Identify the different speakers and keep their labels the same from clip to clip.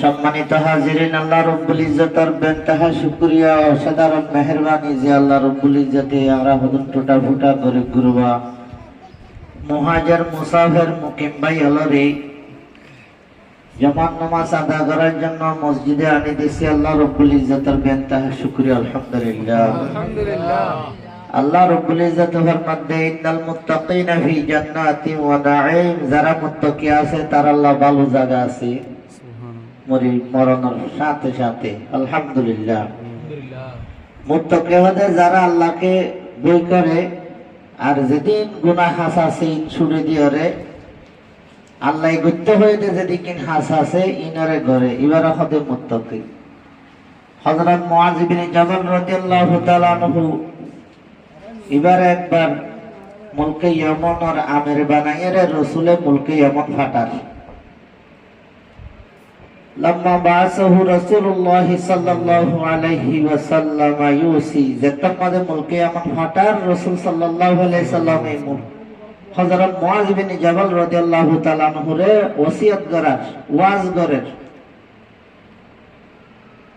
Speaker 1: সম্মানিত হাজিরিন আল্লাহ রব্বুল ইজ্জতের বেনতাহা শুকরিয়া ও সাধারণ মেহরবানি যে আল্লাহ রব্বুল ইজ্জতে আমরা হদন টুটা ফুটা গরিব গুরুবা মহাজার মুসাফের মুকিম ভাই হলরে জমান নামাজ আদা করার জন্য মসজিদে আনি দিছি আল্লাহ রব্বুল ইজ্জতের বেনতাহা শুকরিয়া আলহামদুলিল্লাহ। আল্লাহ রব্বুল ইজ্জত ফরমাতে ইন্নাল মুত্তাকিনা ফি জান্নাতি ওয়া নাঈম যারা মুত্তাকি আছে তার আল্লাহ ভালো জায়গা আছে। মরি মরণের সাথে সাথে, আলহামদুলিল্লাহ। হতে যারা আল্লাহকে বই করে, আর যেদিন গুনাহ হাসাছে ছুড়ে দিয়রে আল্লাহ গুত্তে হইতে যেদিন ইনরে ঘরে তাআলা আনহু এবার একবার মুলকে ইয়মনের আমের বানাইয়ের রসুলে মুলকে ইয়মন ফাটার। লম্মা বাসাহু রাসূলুল্লাহ সাল্লাল্লাহু আলাইহি ওয়াসাল্লাম ইউসি যেতম মাদে মুলকে ইয়মন ফাটার রাসূল সাল্লাল্লাহু আলাইহি সাল্লাম এই মুল হযরত মুআজ বিন জাবাল রাদিয়াল্লাহু তাআলা আনহুরে ওসিয়ত করার ওয়াজ করার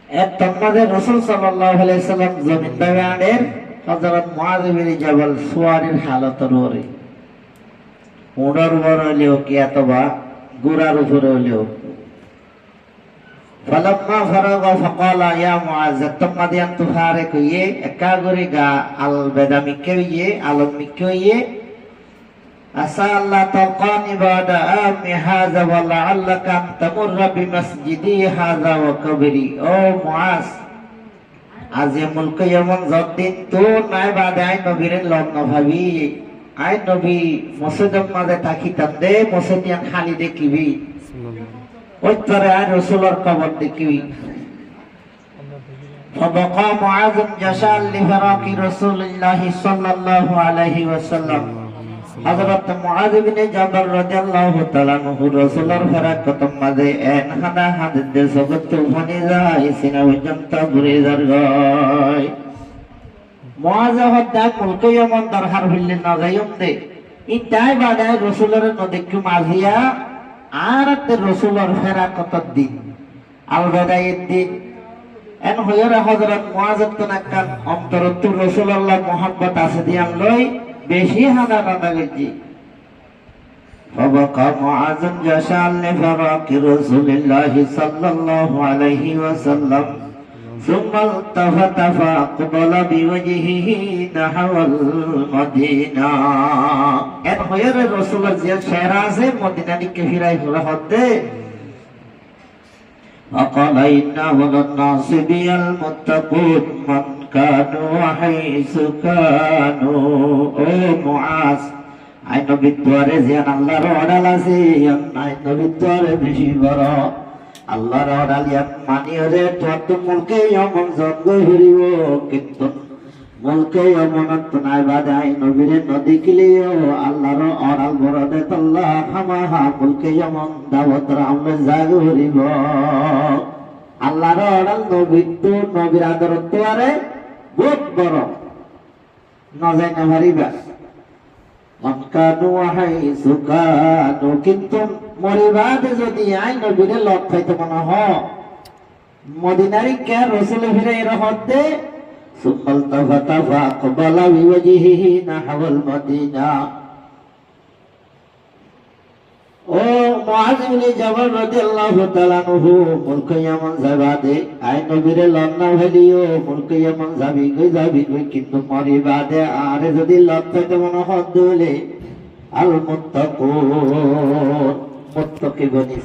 Speaker 1: এক তন্মাদে রাসূল সাল্লাল্লাহু আলাইহি সাল্লাম জমিন বাগানের হজরত মহাদেবের জবল সোয়ারের হালতর ওরে উড়ার উপর হইলেও কি অথবা গুড়ার উপরে হইলেও فلما فرغ فقال يا معاذ تمدي أن تفارق يه اكاغوري غا البدا مكيو يه علم مكيو يه أسأل الله تلقاني بعد عام هذا ولعلك أن تمر بمسجدي هذا وكبري أو معاذ আজি মুলক এমন যতদিন তো নাই বাদে আই নবীর লগ্ন ভাবি আই নবী মসজিদের মাঝে থাকিতাম দে মসজিদিয়ান খালি দেখিবি ওই তরে আই রসুলের কবর দেখিবি فبقى معاذ جشال لفراق رسول الله صلى الله عليه وسلم হযরত মুআয ইবনে জাবাল রাদিয়াল্লাহু তাআলা নহু রাসূলের ফেরাক কতম মাঝে এন হাদা হাদিস দে জগৎ তুফানি যায় সিনা পর্যন্ত ঘুরে যার গয় মুআয হদ্দা মুলকে এমন দরহার হইলে না যাইম দে ইতাই বাদায় রাসূলের নদিকু মাঝিয়া আর তে রাসূলের ফেরাক কত দিন আল বেদায়ের দিন এন হইরা হযরত মুআয তনাকান অন্তরত্ব রাসূলুল্লাহ মুহাব্বত আছে দিয়াম লই বেশি হাদা কাদা গেছি فبقى معاذ جشعا لفراق رسول الله صلى الله عليه وسلم ثم التفت فأقبل بوجهه نحو المدينة এর হয়ের রসুলের যে শেরা আছে মদিনা দিকে ফিরাই হলে হতে فقال إن أولى الناس بي المتقون من كانوا حيث كانوا ও মুআজ আই নবীর দুয়ারে জিয়ান আল্লাহর অর্ডার আছে আই নবীর দুয়ারে বেশি বড় আল্লাহর ইয়ান মানি হরে তোর তো মুলকে এমন জন্ম হরিব কিন্তু মুলকে এমন তো নাই বাদে আই নবীরে নদী কিলিও আল্লাহর অর্ডার বড় দে তল্লাহ খামাহা মুলকে এমন দাওয়াত রামে জাগ হরিব আল্লাহর অর্ডার নবীর তো নবীর আদরত্ব আরে বহুত বড়। নজাই না ভারিবা মনকানু হাইসু কানু কিন্তু মরিবাদে যদি আই নবীরে লক খাইতে মনে হ মদিনারি কে রসুল ফিরে এর হতে সুম্মাল তাফাতা ফাকবালা বিওয়াজিহি নাহওয়াল মদিনা। ও মুআজ ইবনে জাবাল রাদিয়াল্লাহু তাআলা নহু মুলক ইয়ামান যাবাদে আই নবীরে লন্না ভেলিও মুলক ইয়ামান যাবি গই যাবি গই কিন্তু মরি বাদে আরে যদি লত্তাতে মনে হদ দলে আল মুত্তাকুন মুত্তাকি বনি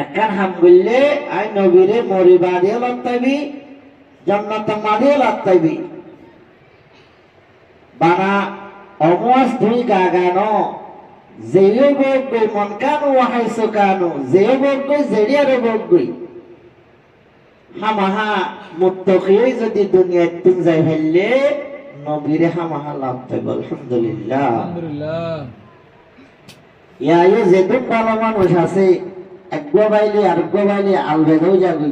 Speaker 1: একখান হাম বললে, আই নবীরে মরি বাদে লত্তাবি জান্নাত মাদে লত্তাবি বানা অমস দুই গাগানো যেও বগৈ মন কানো ওহাইছো কানো যেও বগৈ জেরিয়ারে বগৈ হামাহা মুত্তকিয়ে যদি দুনিয়ায় তুম যাই ফেললে, নবীরে হামাহা লাভ পাইব আলহামদুলিল্লাহ। ইয়ায়ো যেদুক ভালো মানুষ আছে, একগো বাইলে আরেকগো বাইলে আলবেদও যাবি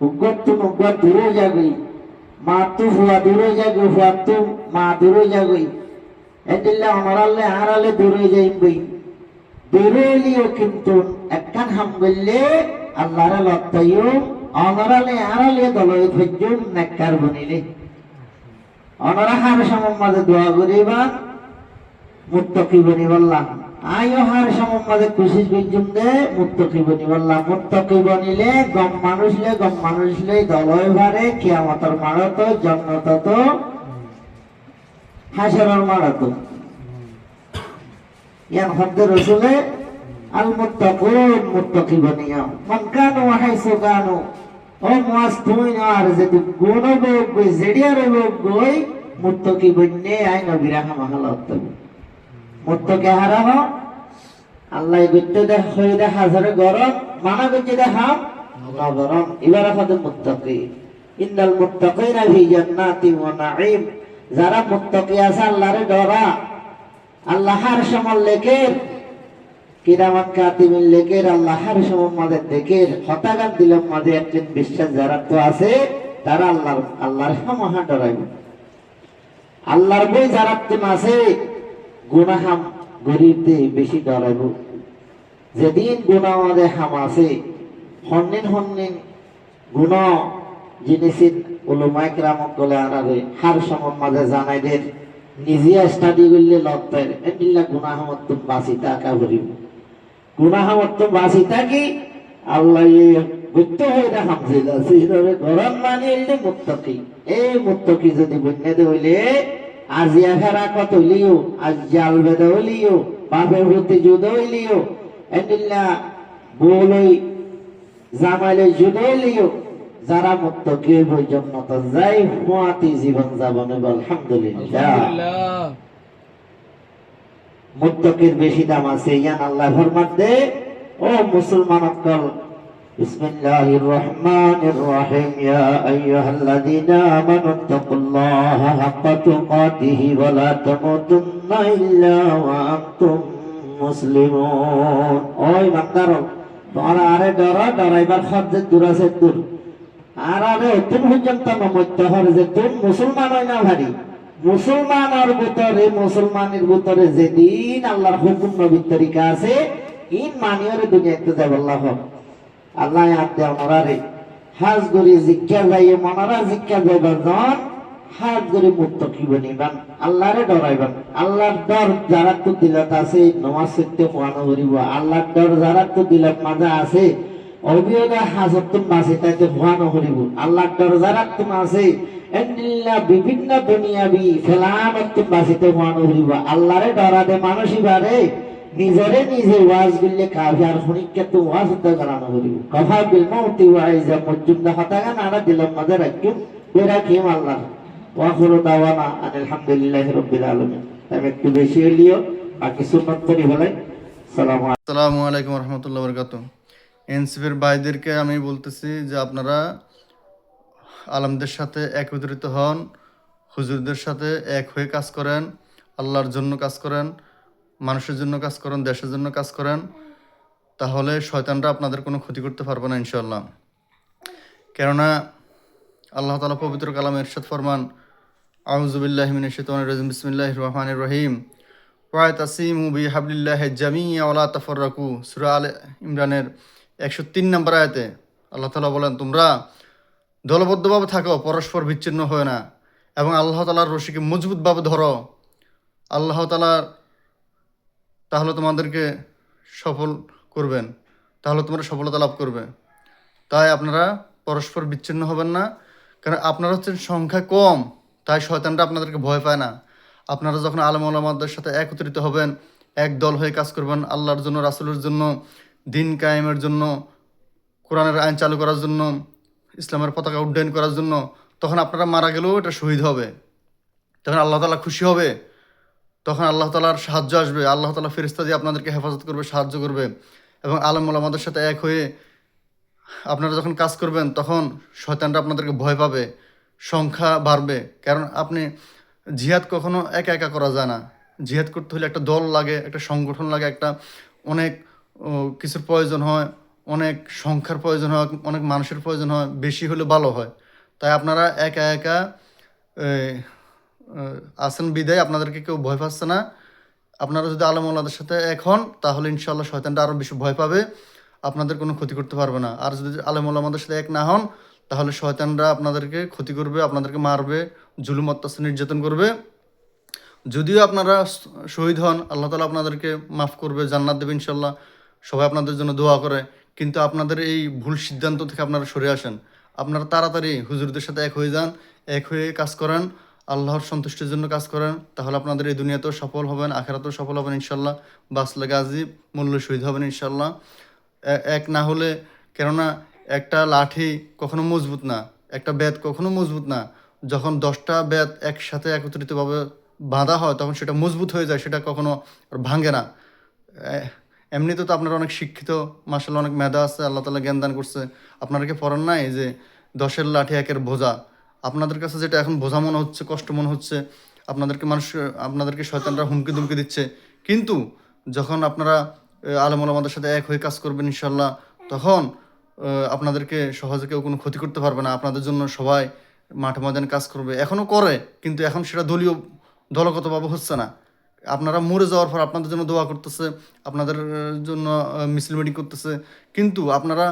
Speaker 1: উগ্গত তুম উগ্গত দূরেও যাবি মা তু হুয়া দূরে যাবি হুয়া তু মা দূরে যাবি এদিল্লা অনরালে হারালে দূরে যাইবই। দূরেলিও কিন্তু একখান হাম করলে আল্লাহরে লত্তাইও অনরালে আড়ালে দলয় ধৈর্যম নেককার বনিলে। অনরা হার সমম মাঝে দোয়া করিবা, মুত্তকি বনি বললাম আয়ো হার সমম মাঝে খুশি বিজুম দে মুত্তকি বনি বললাম মুত্তকি বনিলে গম মানুষলে গম মানুষলে দলয় ভারে কিয়ামতর মারত জন্নত তো হাসরের মারত। ইয়ান হদ্দে রসুলে, আল মুত্তাকুন মুত্তাকি বনিয়া মান কানু হাইসু ও মাস আর যদি গুণ বোগ গই জেডিয়ার বোগ গই মুত্তাকি বন্যে আই মুত্তাকি হারাহ আল্লাহ গুত্তে দেখ হয়ে দেখ হাজারে গরম, মানা গুজ্জে দেখাম না গরম এবার হদে মুত্তাকি। ইন্নাল মুত্তাকিনা ফি জান্নাতি ওয়া নাঈম। যারা মুত্তাকি আছে, আল্লাহরে ডরা। আল্লাহর সমল লেকের কিরামান কাতিমিন লেকের আল্লাহর সমল মাদের দেখের। হতাগান দিলাম মাঝে একজন বিশ্বাস যারা তো আছে, তারা আল্লাহর আল্লাহর মহা ডরাইব। আল্লাহর বই যারা তো আছে গুনাহাম গরিবদের বেশি ডরাইব যেদিন গুণা আমাদের হাম আছে, হন্নিন হন্নিন গুণ জিনিসিন উলুমাই কিরামক গলে আনাবে হার সমন মাঝে জানাই দেন, নিজে স্টাডি করলে লত্তের এন্ডিল্লা গুনাহামত তুমি বাঁচি থাকা করিব। গুনাহামত তুমি বাঁচি থাকি আল্লাহ গুপ্ত হয়ে দেখাম ছিল সেইভাবে গরম মানি এলে মুত্তকি। এই মুত্তকি যদি বন্যাতে হইলে আজিয়া ফেরা কত হইলিও আজ জাল বেদা হইলিও বাপের প্রতি যুদ্ধ বলই যুদ্ধ যারা মুক্ত কে বই জন্মত যাই হুয়াতি জীবন যাবন আলহামদুলিল্লাহ।
Speaker 2: আলহামদুলিল্লাহ
Speaker 1: বেশি দাম আছে, ইয়ান আল্লাহ ফরমান দে। ও মুসলমান অকল বিসমিল্লাহির রহমানির রহিম। ইয়া আইয়ুহাল্লাযীনা আমানু তাকুল্লাহা হাক্কা তুকাতিহি ওয়া লা তামুতুন্না ইল্লা ওয়া আনতুম মুসলিমুন। ওই বান্দার তোমরা আরে ডর ডরাইবার খরচে দূর আছে দূর। আর আরে তুমি পর্যন্ত নমত্য হর যে তুমি মুসলমান হয় না ভারী। মুসলমানের ভিতরে মুসলমানের ভিতরে যেদিন আল্লাহর হুকুম নবীর তরিকা আছে ইন মানিয়রে দুনিয়াতে যাব, আল্লাহ আল্লাহ হাত ওনারে হাজ গরি জিজ্ঞা যাইয়ে মনারা জিজ্ঞা যাইবার জন হাত গরি মুক্ত কি বনিবান? আল্লাহরে ডরাইবান। আল্লাহর ডর যারা তো দিলত আছে নমাজ সত্য কোয়ানো করিব। আল্লাহর ডর যারা তো দিলত মাজা আছে অভিযোগে হাজতুন মাসে তাইতে ভয়ানো করিব। আল্লাহর ডর যারা তো আছে বিভিন্ন দুনিয়াবি ফেলামতুন বাসিতে ভয়ানো করিব। আল্লাহরে ডরাতে মানুষই বারে নিজরে নিজে ওয়াজ গুললে কাফি আর খনিককে তো ওয়াজ উদ্ধার করানো করিব কফা বিল মৌতি ওয়াইজা মজ্জুমদা হতাগা নাড়া দিলাম মাঝে রাখিম বেরা কিম আল্লাহ ওয়াখুরু দাওয়ানা আলহামদুলিল্লাহি রাব্বিল আলামিন। আমি একটু বেশি হলিও বাকি সুন্নাত করি সালাম
Speaker 3: আসসালামু আলাইকুম রহমতুল্লাহ বরকাত এনসিপির ভাইদেরকে আমি বলতেছি যে আপনারা আলমদের সাথে একত্রিত হন, হুজুরদের সাথে এক হয়ে কাজ করেন, আল্লাহর জন্য কাজ করেন। মানুষের জন্য কাজ করেন, দেশের জন্য কাজ করেন, তাহলে শয়তানরা আপনাদের কোনো ক্ষতি করতে পারবে না ইনশাল্লাহ কেননা আল্লাহ তালা পবিত্র কালাম এরশাদ ফরমান আউজুবিল্লাহ মিনাশ শাইতানির রাজিম, বিসমিল্লাহির রহমানির রহিম। ওয়াতাসিমু বিহাবলিল্লাহ জামিয়া ওয়ালা তাফাররাকু। সূরা আলে ইমরানের একশো তিন নম্বর আয়াতে আল্লাহ তালা বলেন, তোমরা দলবদ্ধভাবে থাকো, পরস্পর বিচ্ছিন্ন হয় না এবং আল্লাহ তালার রশিকে মজবুতভাবে ধরো। আল্লাহ তালার তাহলে তোমাদেরকে সফল করবেন। তাহলে তোমরা সফলতা লাভ করবে। তাই আপনারা পরস্পর বিচ্ছিন্ন হবেন না। কারণ আপনারা হচ্ছেন সংখ্যা কম, তাই শয়তানরা আপনাদেরকে ভয় পায় না। আপনারা যখন আলম আলমাদের সাথে একত্রিত হবেন, এক দল হয়ে কাজ করবেন আল্লাহর জন্য, রাসুলের জন্য, দিন কায়েমের জন্য, কোরআনের আইন চালু করার জন্য, ইসলামের পতাকা উড্ডয়ন করার জন্য, তখন আপনারা মারা গেলেও এটা শহীদ হবে। তখন আল্লাহ তালা খুশি হবে। তখন আল্লাহ তালার সাহায্য আসবে। আল্লাহ তালা ফেরিস্তা দিয়ে আপনাদেরকে হেফাজত করবে, সাহায্য করবে এবং আলম আমাদের সাথে এক হয়ে আপনারা যখন কাজ করবেন, তখন শয়তানরা আপনাদেরকে ভয় পাবে, সংখ্যা বাড়বে। কারণ আপনি জিহাদ কখনো একা একা করা যায় না। জিহাদ করতে হলে একটা দল লাগে, একটা সংগঠন লাগে, একটা অনেক কিছুর প্রয়োজন হয়, অনেক সংখ্যার প্রয়োজন হয়, অনেক মানুষের প্রয়োজন হয়, বেশি হলে ভালো হয়। তাই আপনারা একা একা আছেন বিদায়। আপনাদেরকে কেউ ভয় পাচ্ছে না। আপনারা যদি আলমওয়ালাদের সাথে এক হন, তাহলে ইনশাল্লাহ শয়তানটা আরও বেশি ভয় পাবে। আপনাদের কোনো ক্ষতি করতে পারবে না। আর যদি আলমওয়ালাদের সাথে এক না হন, তাহলে শয়তানরা আপনাদেরকে ক্ষতি করবে, আপনাদেরকে মারবে, জুলুম অত্যাচার নির্যাতন করবে। যদিও আপনারা শহীদ হন, আল্লাহ তালা আপনাদেরকে মাফ করবে, জান্নাত দেবে ইনশাল্লাহ সবাই আপনাদের জন্য দোয়া করে। কিন্তু আপনাদের এই ভুল সিদ্ধান্ত থেকে আপনারা সরে আসেন। আপনারা তাড়াতাড়ি হুজুরদের সাথে এক হয়ে যান, এক হয়ে কাজ করেন। আল্লাহর সন্তুষ্টির জন্য কাজ করেন, তাহলে আপনাদের এই দুনিয়াতেও সফল হবেন, আখেরাতেও সফল হবেন ইনশাল্লাহ বাসলে গাজী মূল্য শহীদ হবেন ইনশাল্লাহ এক না হলে, কেননা একটা লাঠি কখনো মজবুত না, একটা বেত কখনো মজবুত না। যখন দশটা বেত একসাথে একত্রিতভাবে বাঁধা হয়, তখন সেটা মজবুত হয়ে যায়, সেটা কখনো ভাঙে না। এমনিতে তো আপনারা অনেক শিক্ষিত মাসাল্লাহ অনেক মেধা আছে, আল্লাহ তালা জ্ঞান দান করছে। আপনারা কি পড়েন নাই যে দশের লাঠি একের বোঝা? আপনাদের কাছে যেটা এখন বোঝা মনে হচ্ছে, কষ্ট মনে হচ্ছে, আপনাদেরকে মানুষ, আপনাদেরকে শয়তানরা হুমকি দুমকি দিচ্ছে। কিন্তু যখন আপনারা আলম আমাদের সাথে এক হয়ে কাজ করবেন ইনশাল্লাহ তখন আপনাদেরকে সহজে কেউ কোনো ক্ষতি করতে পারবে না। আপনাদের জন্য সবাই মাঠে ময়দানে কাজ করবে। এখনও করে, কিন্তু এখন সেটা দলীয় দলগতভাবে হচ্ছে না। আপনারা মরে যাওয়ার পর আপনাদের জন্য দোয়া করতেছে, আপনাদের জন্য মিছিল মিটিং করতেছে। কিন্তু আপনারা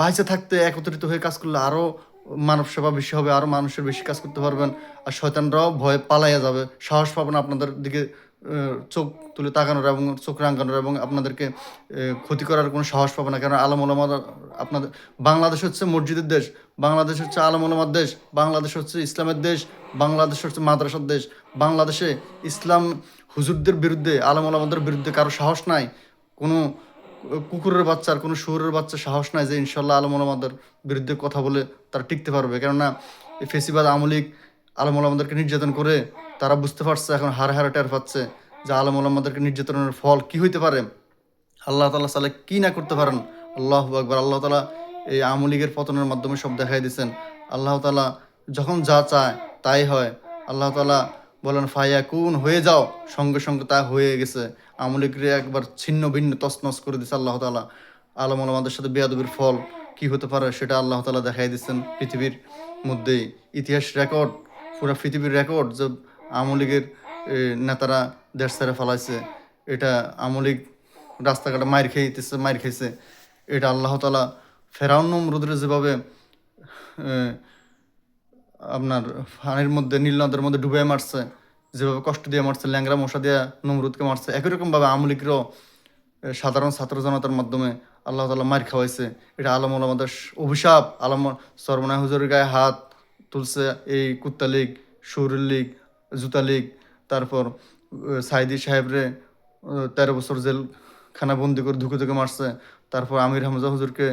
Speaker 3: বাইচে থাকতে একত্রিত হয়ে কাজ করলে আরও মানব সেবা বেশি হবে আরও মানুষের বেশি কাজ করতে পারবেন, আর শয়তানরাও ভয়ে পালাইয়া যাবে। সাহস পাবে না আপনাদের দিকে চোখ তুলে তাকানোর এবং চোখ রাঙ্গানোর এবং আপনাদেরকে ক্ষতি করার কোনো সাহস পাবে না। কারণ আলম ওলামা আপনাদের, বাংলাদেশ হচ্ছে মসজিদের দেশ, বাংলাদেশ হচ্ছে আলম ওলামার দেশ, বাংলাদেশ হচ্ছে ইসলামের দেশ, বাংলাদেশ হচ্ছে মাদ্রাসার দেশ। বাংলাদেশে ইসলাম হুজুরদের বিরুদ্ধে, আলম ওলামাদের বিরুদ্ধে কারও সাহস নাই, কোনো কুকুরের বাচ্চার, কোনো শুয়োরের বাচ্চা সাহস নাই যে ইনশাল্লাহ আলম ওলামাদের বিরুদ্ধে কথা বলে তারা টিকতে পারবে। কেননা এই ফেসিবাদ আমলিক আলম ওলামাদেরকে নির্যাতন করে তারা বুঝতে পারছে, এখন হারে হারে টের পাচ্ছে যে আলম ওলামাদেরকে নির্যাতনের ফল কি হইতে পারে। আল্লাহ তালা সালে কি না করতে পারেন? আল্লাহ আকবর। আল্লাহ তালা এই আমলিগের পতনের মাধ্যমে সব দেখাই দিয়েছেন আল্লাহ তালা যখন যা চায় তাই হয়। আল্লাহ তালা বলেন ফাইয়া কুন হয়ে যাও। সঙ্গে সঙ্গে তা হয়ে গেছে। আমলিগরে একবার ছিন্ন ভিন্ন তছনছ করে দিচ্ছে আল্লাহ তালা আলম আমাদের সাথে বেয়াদবির ফল কি হতে পারে সেটা আল্লাহ তালা দেখাই দিচ্ছেন পৃথিবীর মধ্যেই। ইতিহাস রেকর্ড পুরা পৃথিবীর রেকর্ড যে আমলিগের এ, নেতারা দেশ ছেড়ে ফেলাইছে। এটা আমলিগ রাস্তাঘাটে মাইর খেয়েছে মাইর খেয়েছে। এটা আল্লাহ তালা ফেরাউন নমরুদের যেভাবে আপনার পানির মধ্যে নীল নদের মধ্যে ডুবে মারছে যেভাবে কষ্ট দিয়ে মারছে ল্যাংরা মশা দিয়ে নমরুদকে মারছে, একই রকমভাবে আমলিকরাও সাধারণ ছাত্র জনতার মাধ্যমে আল্লাহ তালা মার খাওয়াইছে। এটা আলম আমাদের অভিশাপ। আলম সর্বনায় হুজুরের গায়ে হাত তুলছে এই কুত্তা লীগ শৌরুল লীগ, জুতা লীগ। তারপর সাইদি সাহেবরে তেরো বছর জেল খানা বন্দি করে ধুকে ধুকে মারছে। তারপর আমির হামজা হুজুরকে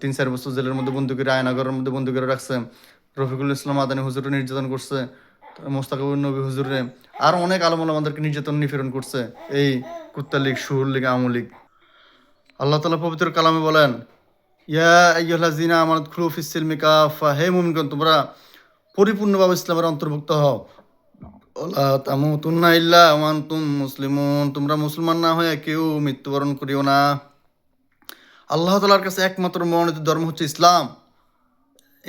Speaker 3: তিন চার বছর জেলের মধ্যে বন্দি করে, আয়নাগরের মধ্যে বন্দি করে রাখছে। রফিকুল ইসলাম আদানি হুজুরে নির্যাতন করছে। মোস্তাকাবুর নবী হুজুরে আর অনেক আলম আমাদেরকে নির্যাতন, নিপীড়ন করছে। এই কুত্তা লীগ সুর লীগ আওয়ামী লীগ। আল্লাহ তালা পবিত্র কালামে বলেন, ইয়া আইয়ুহা জিনা আমানত খুলু ফিস সিলমি কাফা হে মুমিনগণ, তোমরা পরিপূর্ণভাবে ইসলামের অন্তর্ভুক্ত হও। তামুতুন্না ইল্লা ওয়া আনতুম মুসলিমুন। তোমরা মুসলমান না হয়ে কেউ মৃত্যুবরণ করিও না। আল্লাহ তালার কাছে একমাত্র মনোনীত ধর্ম হচ্ছে ইসলাম।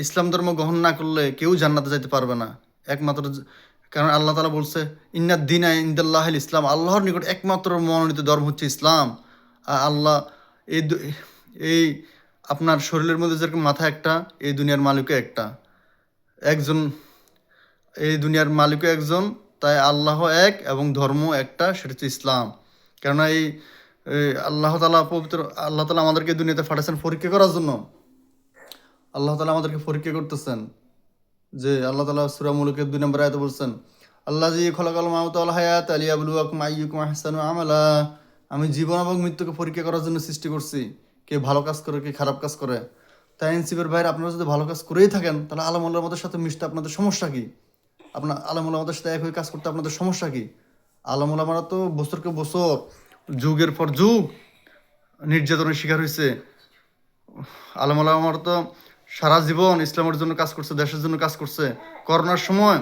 Speaker 3: ইসলাম ধর্ম গ্রহণ না করলে কেউ জান্নাতে যাইতে পারবে না। একমাত্র কারণ আল্লাহ তালা বলছে ইন্না দিন ইন্দাল্লাহ ইসলাম। আল্লাহর নিকট একমাত্র মনোনীত ধর্ম হচ্ছে ইসলাম। আর আল্লাহ এই এই আপনার শরীরের মধ্যে যেরকম মাথা একটা, এই দুনিয়ার মালিকও একটা। একজন এই দুনিয়ার মালিকও একজন, তাই আল্লাহ এক এবং ধর্ম একটা, সেটা হচ্ছে ইসলাম। কেননা এই আল্লাহ তালা পবিত্র আল্লাহ তালা আমাদেরকে দুনিয়াতে পাঠাচ্ছেন পরীক্ষা করার জন্য। আল্লাহ তালা আমাদেরকে পরীক্ষা করতেছেন। যে আল্লাহ তালা সুরা মুলুকের দুই নম্বর আয়তে বলছেন আল্লাহ জি খলাকাল আল হায়াত আলিয়া বুলুয়াকুম আইয়ুকুম আহসানু আমালা। আমি জীবন এবং মৃত্যুকে পরীক্ষা করার জন্য সৃষ্টি করছি। কে ভালো কাজ করে, কে খারাপ কাজ করে। তাই এনসিপের ভাইয়ের আপনারা যদি ভালো কাজ করেই থাকেন, তাহলে আলমুল্লাহ আমাদের সাথে মিশতে আপনাদের সমস্যা কি? আপনার আলমুল্লাহ আমাদের সাথে এক হয়ে কাজ করতে আপনাদের সমস্যা কি? আলমুল্লাহ আমরা তো বছরকে বছর, যুগের পর যুগ নির্যাতনের শিকার হয়েছে আলমুল্লাহ আমার তো সারা জীবন ইসলামের জন্য কাজ করছে, দেশের জন্য কাজ করছে। করোনার সময়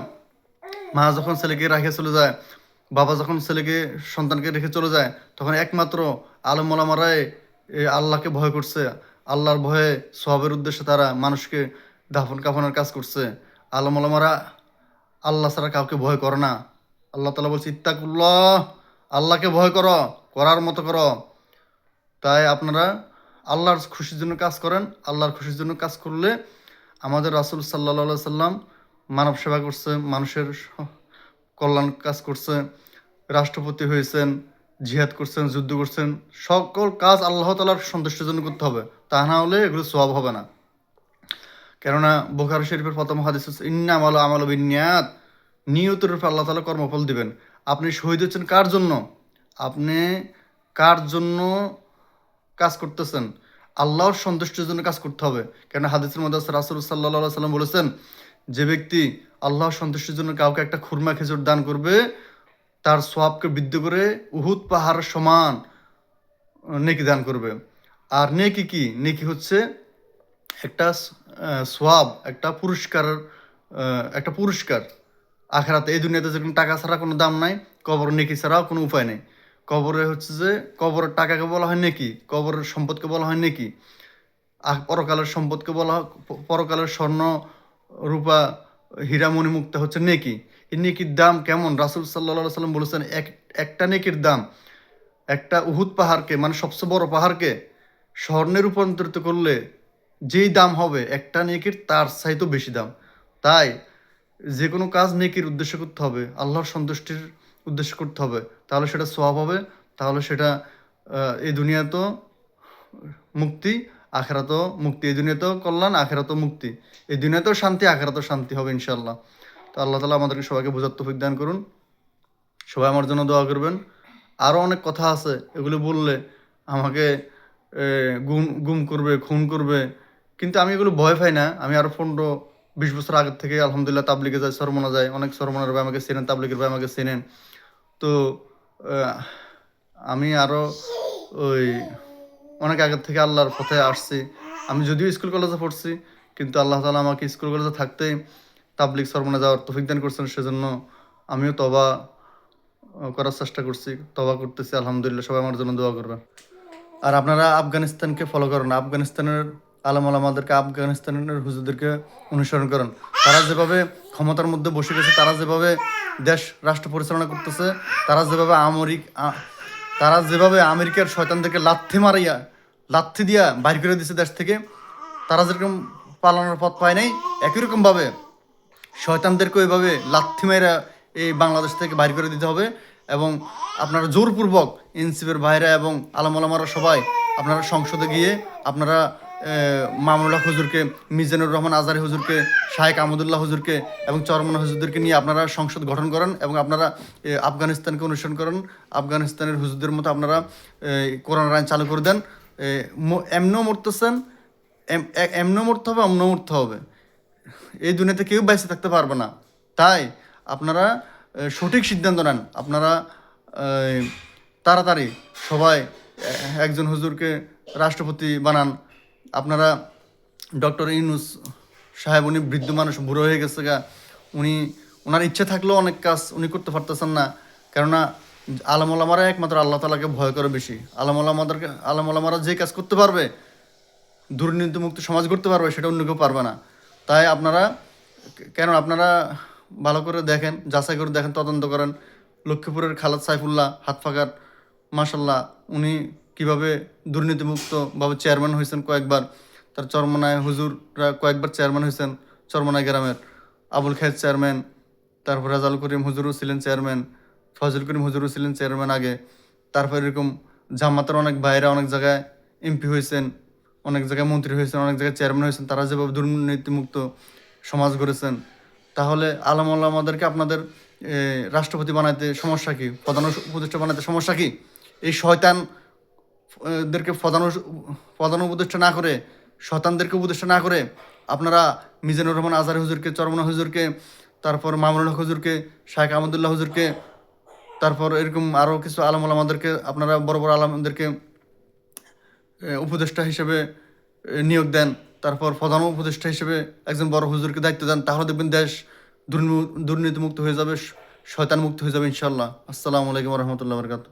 Speaker 3: মা যখন ছেলেকে রেখে চলে যায়, বাবা যখন ছেলেকে, সন্তানকে রেখে চলে যায়, তখন একমাত্র আলম ওলামারাই এই আল্লাহকে ভয় করছে। আল্লাহর ভয়ে সবের উদ্দেশ্যে তারা মানুষকে দাফন কাফনের কাজ করছে। আলম ওলামারা আল্লাহ ছাড়া কাউকে ভয় করে না। আল্লাহ তালা বলছে, ইত্তাকুল্লাহ, আল্লাহকে ভয় করো, করার মতো করো। তাই আপনারা আল্লাহর খুশির জন্য কাজ করেন, আল্লাহর খুশির জন্য কাজ করলে আমাদের রাসুল সাল্লা সাল্লাম মানব সেবা করছে, মানুষের কল্যাণ কাজ করছে, রাষ্ট্রপতি হয়েছেন, জিহাদ করছেন, যুদ্ধ করছেন, সকল কাজ আল্লাহ তালার সন্তুষ্টির জন্য করতে হবে। তা না হলে এগুলো সব হবে না। কেননা বোখার শরীফের প্রথম হাদিস ইন্না আমাল আমাল বিনিয়াত নিয়তের উপর আল্লাহ তালা কর্মফল দিবেন। আপনি শহীদ হচ্ছেন কার জন্য? আপনি কার জন্য কাজ করতেছেন, আল্লাহর সন্তুষ্টির জন্য কাজ করতে হবে। কেন হাদিসের মধ্যে রাসুল সাল্লাহ সাল্লাম বলেছেন, যে ব্যক্তি আল্লাহর সন্তুষ্টির জন্য কাউকে একটা খুরমা খেজুর দান করবে, তার সোয়াবকে বৃদ্ধি করে উহুদ পাহাড় সমান নেকি দান করবে। আর নেকি কি? নেকি হচ্ছে একটা সোয়াব, একটা পুরস্কার একটা পুরস্কার। আখেরাতে এই দুনিয়াতে যেরকম টাকা ছাড়া কোনো দাম নাই, কবর নেকি ছাড়াও কোনো উপায় নেই। কবরে হচ্ছে যে কবরের টাকাকে বলা হয় নেকি? কবরের সম্পদকে বলা হয় নেকি? পরকালের সম্পদকে বলা হয় পরকালের স্বর্ণ রূপা হীরামণি মুক্তা হচ্ছে নেকি? এই নেকির দাম কেমন? রাসুল সাল্লা সাল্লাম বলেছেন, এক একটা নেকির দাম, একটা উহুদ পাহাড়কে মানে সবচেয়ে বড় পাহাড়কে স্বর্ণে রূপান্তরিত করলে যেই দাম হবে, একটা নেকির তার চাইতেও বেশি দাম। তাই যে কোনো কাজ নেকির উদ্দেশ্য করতে হবে। আল্লাহর সন্তুষ্টির উদ্দেশ্য করতে হবে। তাহলে সেটা সোয়াব হবে, তাহলে সেটা এই দুনিয়াতেও মুক্তি, আখেরাতেও মুক্তি, এই দুনিয়াতেও কল্যাণ, আখেরাতেও মুক্তি। এই দুনিয়াতেও শান্তি, আখেরাতেও শান্তি হবে ইনশাল্লাহ তো আল্লাহ তালা আমাদেরকে সবাইকে বোঝার তৌফিক দান করুন। সবাই আমার জন্য দোয়া করবেন। আরও অনেক কথা আছে, এগুলো বললে আমাকে গুম গুম করবে, খুন করবে। কিন্তু আমি এগুলো ভয় পাই না। আমি আরও পনেরো, বিশ বছর আগের থেকে আলহামদুলিল্লাহ তাবলিগে যাই, সরমনা যায় অনেক সরমনার ভাই আমাকে চেনেন, তাবলিগের ভাই আমাকে চেনেন। তো আমি আরও ওই অনেক আগের থেকে আল্লাহর পথে আসছি। আমি যদিও স্কুল কলেজে পড়ছি, কিন্তু আল্লাহ তালা আমাকে স্কুল কলেজে থাকতেই তাবলিক সরমনা যাওয়ার তৌফিক দান করছেন, সেজন্য আমিও তবা করার চেষ্টা করছি তবা করতেছি, আলহামদুলিল্লাহ, সবাই আমার জন্য দোয়া করবেন। আর আপনারা আফগানিস্তানকে ফলো করেন, আফগানিস্তানের আলাম আলামাদেরকে আফগানিস্তানের হুজুরদেরকে অনুসরণ করেন। তারা যেভাবে ক্ষমতার মধ্যে বসে গেছে, তারা যেভাবে দেশ রাষ্ট্র পরিচালনা করতেছে, তারা যেভাবে আমরিক তারা যেভাবে আমেরিকার শয়তানদেরকে লাথি মারাইয়া, লাথি দিয়া বাইর করে দিছে দেশ থেকে, তারা যেরকম পালানোর পথ পায় নাই, একই রকমভাবে শয়তানদেরকে ওইভাবে লাথি মেরা এই বাংলাদেশ থেকে বাইর করে দিতে হবে এবং আপনারা জোরপূর্বক এনসিপির ভাইরা এবং আলামালামারা সবাই আপনারা সংসদে গিয়ে আপনারা আহ, মামুনুল্লাহ হুজুরকে মিজানুর রহমান আজারি হুজুরকে শাহেক আহমদুল্লাহ হুজুরকে এবং চরমন হুজুরদেরকে নিয়ে আপনারা সংসদ গঠন করেন এবং আপনারা আফগানিস্তানকে অনুসরণ করেন। আফগানিস্তানের হুজুরদের মতো আপনারা কোরআন আইন চালু করে দেন। এমনও মরতেছেন এমনও মরতে হবে অমনও মরতে হবে। এই দুনিয়াতে কেউ বেঁচে থাকতে পারবে না। তাই আপনারা সঠিক সিদ্ধান্ত নেন। আপনারা তাড়াতাড়ি সবাই একজন হুজুরকে রাষ্ট্রপতি বানান। আপনারা ডক্টর ইউনুস সাহেব উনি বৃদ্ধ মানুষ, বুড়ো হয়ে গেছে গা। উনি ওনার ইচ্ছে থাকলেও অনেক কাজ উনি করতে পারতেছেন না। কেননা আলমলামারা একমাত্র আল্লাহ তালাকে ভয় করে বেশি। আলমলামাদেরকে, আলমলামারা যে কাজ করতে পারবে, দুর্নীতিমুক্ত সমাজ করতে পারবে, সেটা অন্য কেউ পারবে না। তাই আপনারা, কেন আপনারা ভালো করে দেখেন, যাচাই করে দেখেন, তদন্ত করেন। লক্ষ্মীপুরের খালাদ সাইফুল্লাহ হাত ফাঁকার মাসাল্লাহ উনি কীভাবে দুর্নীতিমুক্তভাবে চেয়ারম্যান হয়েছেন কয়েকবার, তার চরমনায় হুজুররা কয়েকবার চেয়ারম্যান হয়েছেন চরমনায় গ্রামের। আবুল খায়ের চেয়ারম্যান তারপর রাজাল করিম হুজুরও ছিলেন চেয়ারম্যান ফজল করিম হুজুরও ছিলেন চেয়ারম্যান আগে। তারপর এরকম জামাতের অনেক ভাইরা অনেক জায়গায় এমপি হয়েছেন, অনেক জায়গায় মন্ত্রী হয়েছেন, অনেক জায়গায় চেয়ারম্যান হয়েছেন, তারা যেভাবে দুর্নীতিমুক্ত সমাজ গড়েছেন। তাহলে আলম আমাদেরকে আপনাদের রাষ্ট্রপতি বানাইতে সমস্যা কি? প্রধান উপদেষ্টা বানাইতে সমস্যা কি? এই শয়তান দেরকে প্রধান প্রধান উপদেষ্টা না করে শতানদেরকে উপদেষ্টা না করে, আপনারা মিজানুর রহমান আজারি হুজুরকে, চরমনা হুজুরকে, তারপর মামুনুল হক হুজুরকে শাহেখ আহমদুল্লাহ হুজুরকে, তারপর এরকম আরও কিছু আলম আলামাদেরকে আপনারা বড় বড় আলমদেরকে উপদেষ্টা হিসেবে নিয়োগ দেন, তারপর প্রধান উপদেষ্টা হিসেবে একজন বড় হুজুরকে দায়িত্ব দেন, তাহলে দেখবেন দেশ দুর্নীতিমুক্ত হয়ে যাবে শয়তান মুক্ত হয়ে যাবে ইনশাল্লাহ আসসালামু আলাইকুম রহমতুল্লাহ বরকাত